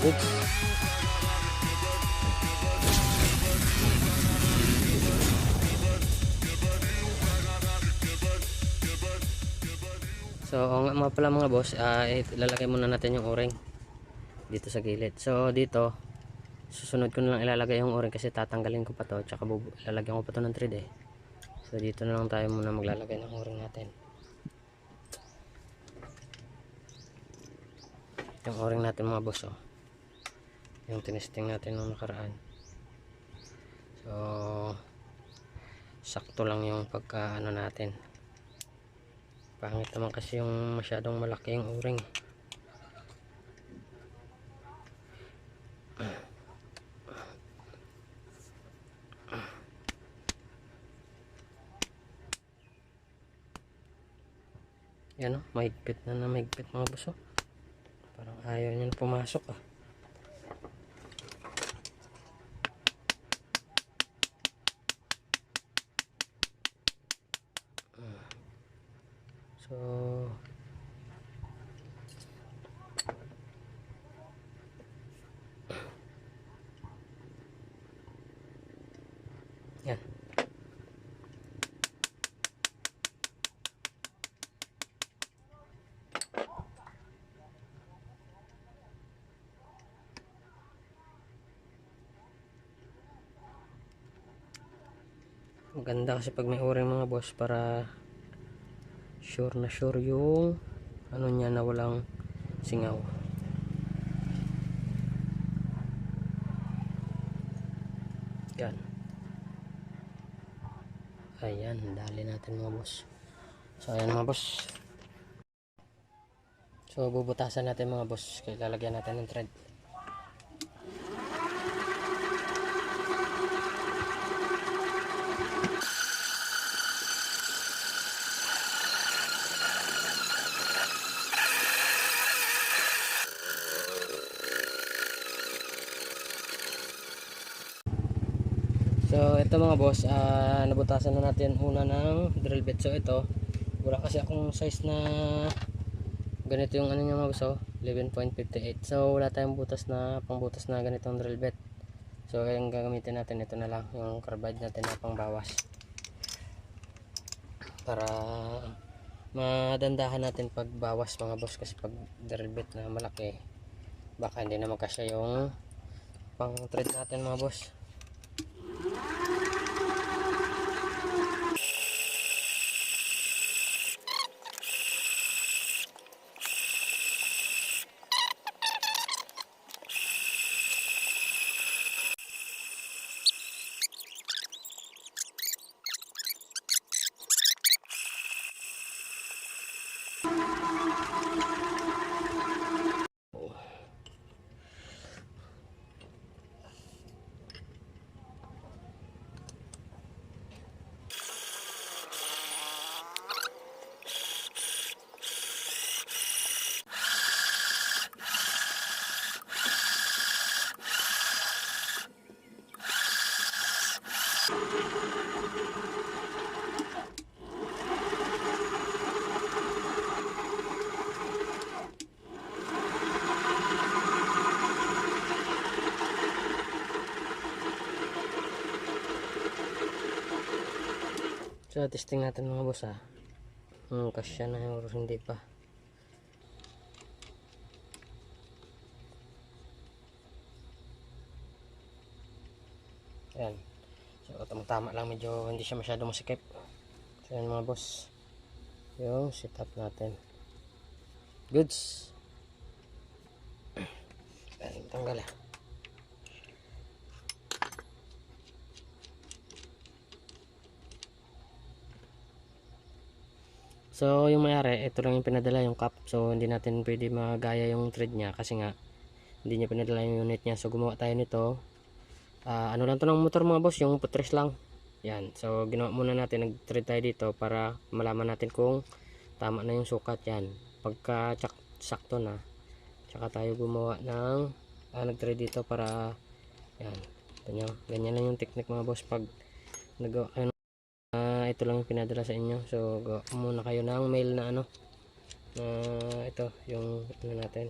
goods. So, nga mga pala mga boss, ah, ilalagay muna natin yung o-ring dito sa gilid. So, dito, susunod ko na lang ilalagay yung o-ring kasi tatanggalin ko pa to, tsaka ilalagyan ko pa to ng thread eh. So, dito na lang tayo muna maglalagay ng o-ring natin. Yung o-ring natin mga boss, oh. Yung tinesting natin nung nakaraan. So, sakto lang yung pagka ano natin. Pangit naman kasi yung masyadong malaki yung o-ring. Yan o, mahigpit na na mahigpit mga buso. Parang ayaw niya pumasok ah. So, yan. Maganda kasi pag may o-ring mga boss para sure na sure yung ano niya na walang singaw. Yan. Ayan, dali natin mga boss. So ayan mga boss. So bubutasan natin mga boss. Kaya lalagyan natin ng thread. So ito mga boss, ah, nabutasan na natin una ng drill bit. So ito, wala kasi akong size na ganito yung ano niya mga boss, oh, 11.58. So wala tayong butas na pangbutas na ganitong drill bit. So yung gagamitin natin ito na lang, yung carbide natin na pangbawas. Para madandahan natin pagbawas mga boss kasi pag drill bit na malaki baka hindi na magkasya yung pang thread natin mga boss. So, testing natin mga boss ah. Hmm, kasya na or hindi pa. Ayan. So, tama-tama lang. Medyo hindi siya masyado masikip. So, yan mga boss. Yung setup natin. Goods. Ayan, tanggal ah. So, yung mayari, ito lang yung pinadala yung cup. So, hindi natin pwede magaya yung thread niya kasi nga hindi niya pinadala yung unit niya. So, gumawa tayo nito. Ah, ano lang to ng motor mga boss, yung putres lang. Yan. So, ginawa muna natin, nag-thread tayo dito para malaman natin kung tama na yung sukat yan. Pagka sakto na, tsaka tayo gumawa ng ah, nag-thread dito para yan. Ganyan, ganyan lang yung technique mga boss pag nagawa kayo ito lang pinadala sa inyo. So, gawa muna kayo ng mail na ano. Na ito, yung ano natin.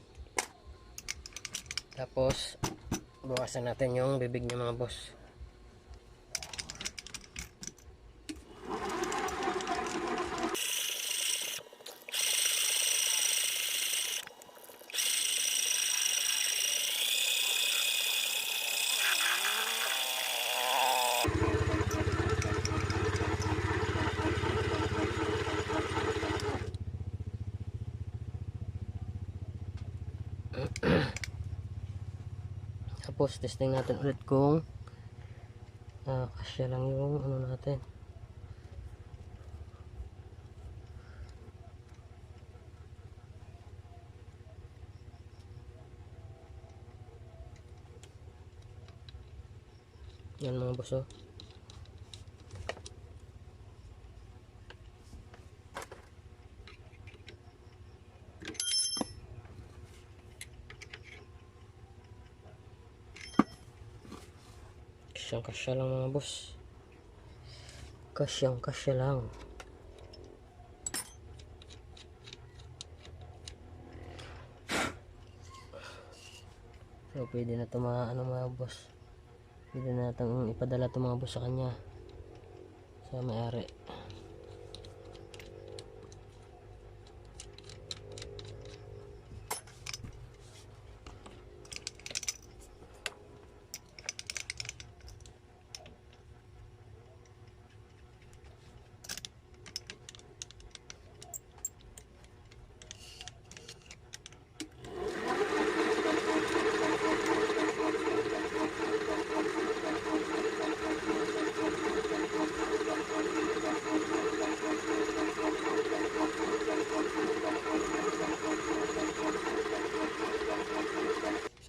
Tapos, bukasan natin yung bibig niya mga boss. Tapos, testing natin ulit kung ah, kasya lang yung ano natin. Yan mga boss oh. Kasyang kasya lang mga boss. Kasyang kasya lang. So pwede na ito mga ano mga boss. Pwede na natin ipadala ito mga boss sa kanya. Sa may-ari.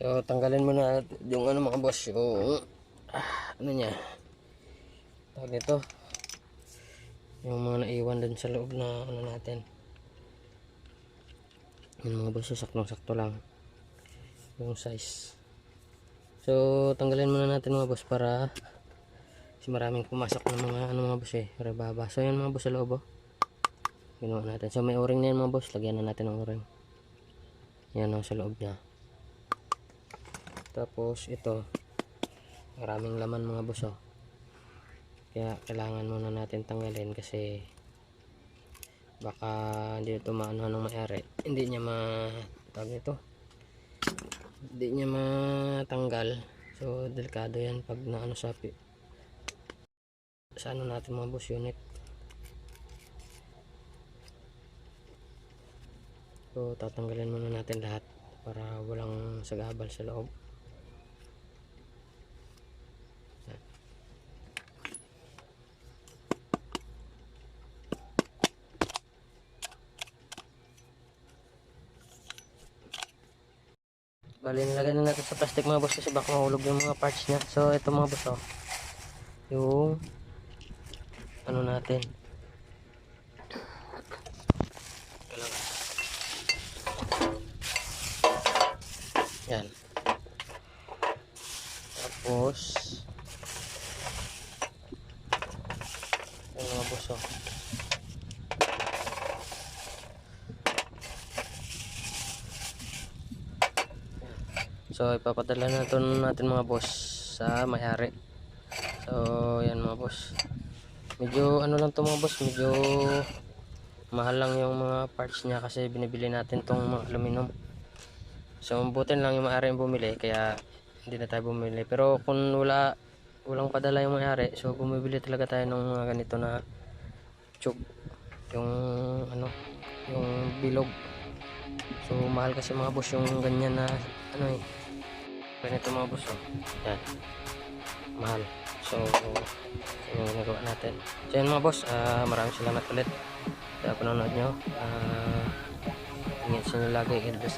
So tanggalin mo na yung ano mga boss yung ah, ano niya tawag nito yung mga naiwan dun sa loob na ano natin. Yung mga boss saktong sakto lang yung size. So tanggalin muna natin mga boss para kasi maraming pumasok ng mga ano mga boss eh rebaba so yan mga boss sa loob oh. Ginawa natin. So may o-ring na yan mga boss. Lagyan na natin ng o-ring. Yan oh, sa loob niya tapos ito. Maraming laman mga boss oh. kaya kailangan muna natin tanggalin kasi baka hindi ito maano ng mayari. Hindi niya ma tawag ito hindi niya matanggal. So delikado yan pag naano sa sa ano natin mga boss unit. So tatanggalin muna natin lahat para walang sagabal sa loob Bali, nilagay na natin sa plastic mga boss kasi baka mahulog yung mga parts niya. So, ito mga boss, oh. Yung, ano natin. Yan. Tapos, yung mga boss, oh. So ipapadala na ito natin mga boss sa may-ari. So yan mga boss. Medyo ano lang to mga boss, medyo mahal lang yung mga parts niya kasi binibili natin tong mga aluminum. So butin lang yung may-ari yung bumili kaya hindi na tayo bumili. Pero kung wala walang padala yung may-ari, so bumibili talaga tayo ng mga ganito na tube. Yung ano, yung bilog. So mahal kasi mga boss yung ganyan na ano eh ganito mga boss oh. yan. Mahal. So yun yung ginagawa natin. So yan mga boss ah, maraming salamat ulit sa panonood nyo. Uh, ingat sa inyo lagi. God bless